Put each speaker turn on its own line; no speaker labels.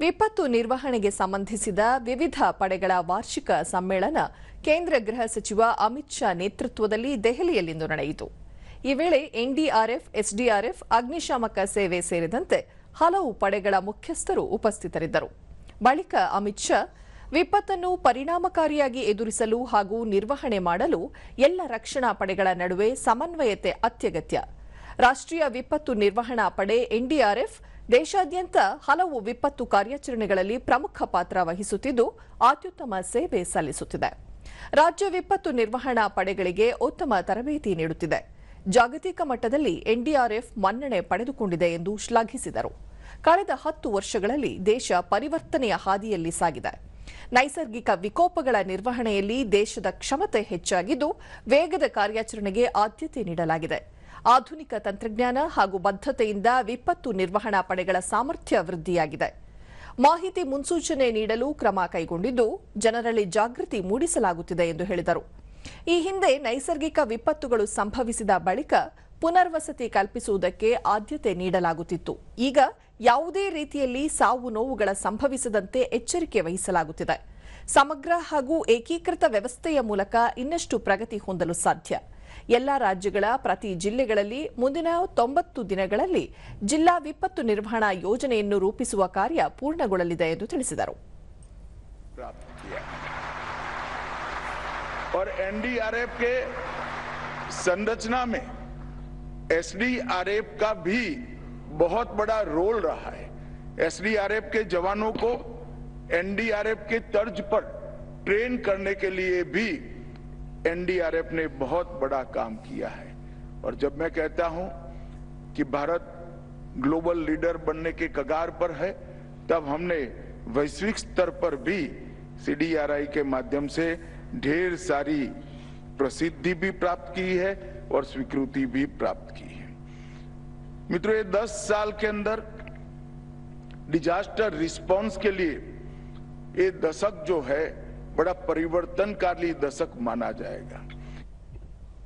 ವಿಪತ್ತು ನಿರ್ವಹಣೆಗೆ ಸಂಬಂಧಿಸಿದ ವಿವಿಧ ಪಡೆಗಳ ವಾರ್ಷಿಕ ಸಮ್ಮೇಳನ ಕೇಂದ್ರ ಗೃಹ ಸಚಿವ ಅಮಿತ್ ಶಾ ನೇತೃತ್ವದಲ್ಲಿ ದೆಹಲಿಯಲ್ಲಿಂದು ನಡೆಯಿತು. ಈ ವೇಳೆ ಎನ್ಡಿಆರ್ಎಫ್, ಎಸ್ಡಿಆರ್ಎಫ್, ಅಗ್ನಿಶಾಮಕ ಸೇವೆ ಸೇರಿದಂತೆ ಹಲವು ಪಡೆಗಳ ಮುಖ್ಯಸ್ಥರು ಉಪಸ್ಥಿತರಿದ್ದರು. ಬಳಿಕ ಅಮಿತ್ ಶಾ ವಿಪತ್ತನ್ನು ಪರಿಣಾಮಕಾರಿಯಾಗಿ ಎದುರಿಸಲು ಹಾಗೂ ನಿರ್ವಹಣೆ ಮಾಡಲು ಎಲ್ಲ ರಕ್ಷಣಾ ಪಡೆಗಳ ನಡುವೆ ಸಮನ್ವಯತೆ ಅತ್ಯಗತ್ಯ ರಾಷ್ಟ್ರೀಯ ವಿಪತ್ತು ನಿರ್ವಹಣಾ ಪಡೆ ಎನ್ಡಿಆರ್ಎಫ್ ದೇಶಾದ್ಯಂತ ಹಲವು ವಿಪತ್ತು ಕಾರ್ಯಾಚರಣೆಗಳಲ್ಲಿ ಪ್ರಮುಖ ಪಾತ್ರ ವಹಿಸುತ್ತಿದ್ದು, ಅತ್ಯುತ್ತಮ ಸೇವೆ ಸಲ್ಲಿಸುತ್ತಿದೆ. ರಾಜ್ಯ ವಿಪತ್ತು ನಿರ್ವಹಣಾ ಪಡೆಗಳಿಗೆ ಉತ್ತಮ ತರಬೇತಿ ನೀಡುತ್ತಿದೆ. ಜಾಗತಿಕ ಮಟ್ಟದಲ್ಲಿ ಎನ್ಡಿಆರ್ಎಫ್ ಮನ್ನಣೆ ಪಡೆದುಕೊಂಡಿದೆ ಎಂದು ಶ್ಲಾಘಿಸಿದರು. ಕಳೆದ ಹತ್ತು ವರ್ಷಗಳಲ್ಲಿ ದೇಶ ಪರಿವರ್ತನೆಯ ಹಾದಿಯಲ್ಲಿ ಸಾಗಿದೆ. ನೈಸರ್ಗಿಕ ವಿಕೋಪಗಳ ನಿರ್ವಹಣೆಯಲ್ಲಿ ದೇಶದ ಕ್ಷಮತೆ ಹೆಚ್ಚಾಗಿದ್ದು, ವೇಗದ ಕಾರ್ಯಾಚರಣೆಗೆ ಆದ್ಯತೆ ನೀಡಲಾಗಿದೆ. ಆಧುನಿಕ ತಂತ್ರಜ್ಞಾನ ಹಾಗೂ ಬದ್ಧತೆಯಿಂದ ವಿಪತ್ತು ನಿರ್ವಹಣಾ ಪಡೆಗಳ ಸಾಮರ್ಥ್ಯ ವೃದ್ಧಿಯಾಗಿದೆ. ಮಾಹಿತಿ ಮುನ್ಸೂಚನೆ ನೀಡಲು ಕ್ರಮ ಕೈಗೊಂಡಿದ್ದು, ಜನರಲ್ಲಿ ಜಾಗೃತಿ ಮೂಡಿಸಲಾಗುತ್ತಿದೆ ಎಂದು ಹೇಳಿದರು. ಈ ಹಿಂದೆ ನೈಸರ್ಗಿಕ ವಿಪತ್ತುಗಳು ಸಂಭವಿಸಿದ ಬಳಿಕ ಪುನರ್ವಸತಿ ಕಲ್ಪಿಸುವುದಕ್ಕೆ ಆದ್ಯತೆ ನೀಡಲಾಗುತ್ತಿತ್ತು. ಈಗ ಯಾವುದೇ ರೀತಿಯಲ್ಲಿ ಸಾವು ನೋವುಗಳ ಸಂಭವಿಸದಂತೆ ಎಚ್ಚರಿಕೆ ವಹಿಸಲಾಗುತ್ತಿದೆ. ಸಮಗ್ರ ಹಾಗೂ ಏಕೀಕೃತ ವ್ಯವಸ್ಥೆಯ ಮೂಲಕ ಇನ್ನಷ್ಟು ಪ್ರಗತಿ ಹೊಂದಲು ಸಾಧ್ಯ ಎಲ್ಲ ರಾಜ್ಯಗಳ ಪ್ರತಿ ಜಿಲ್ಲೆಗಳಲ್ಲಿ ಮುಂದಿನ ತೊಂಬತ್ತು ದಿನಗಳಲ್ಲಿ ಜಿಲ್ಲಾ ವಿಪತ್ತು ನಿರ್ವಹಣಾ ಯೋಜನೆಯನ್ನು ರೂಪಿಸುವ ಕಾರ್ಯ ಪೂರ್ಣಗೊಳ್ಳಲಿದೆ ಎಂದು ತಿಳಿಸಿದರು
प्राप्त किया और एनडीआरएफ के संरचना में एसडीआरएफ का भी बहुत बड़ा रोल रहा है एसडीआरएफ के जवानों को एनडीआरएफ के तर्ज पर ट्रेन करने के लिए भी एनडीआरएफ ने बहुत बड़ा काम किया है। और जब मैं कहता हूँ कि भारत ग्लोबल लीडर बनने के कगार पर है, तब हमने वैश्विक स्तर पर भी सीडीआरआई के माध्यम से ढेर सारी प्रसिद्धि भी प्राप्त की है और स्वीकृति भी प्राप्त की है। मित्रों, ये 10 साल के अंदर डिजास्टर रिस्पांस के लिए ये दशक जो है बड़ा परिवर्तनकारी दशक माना जाएगा।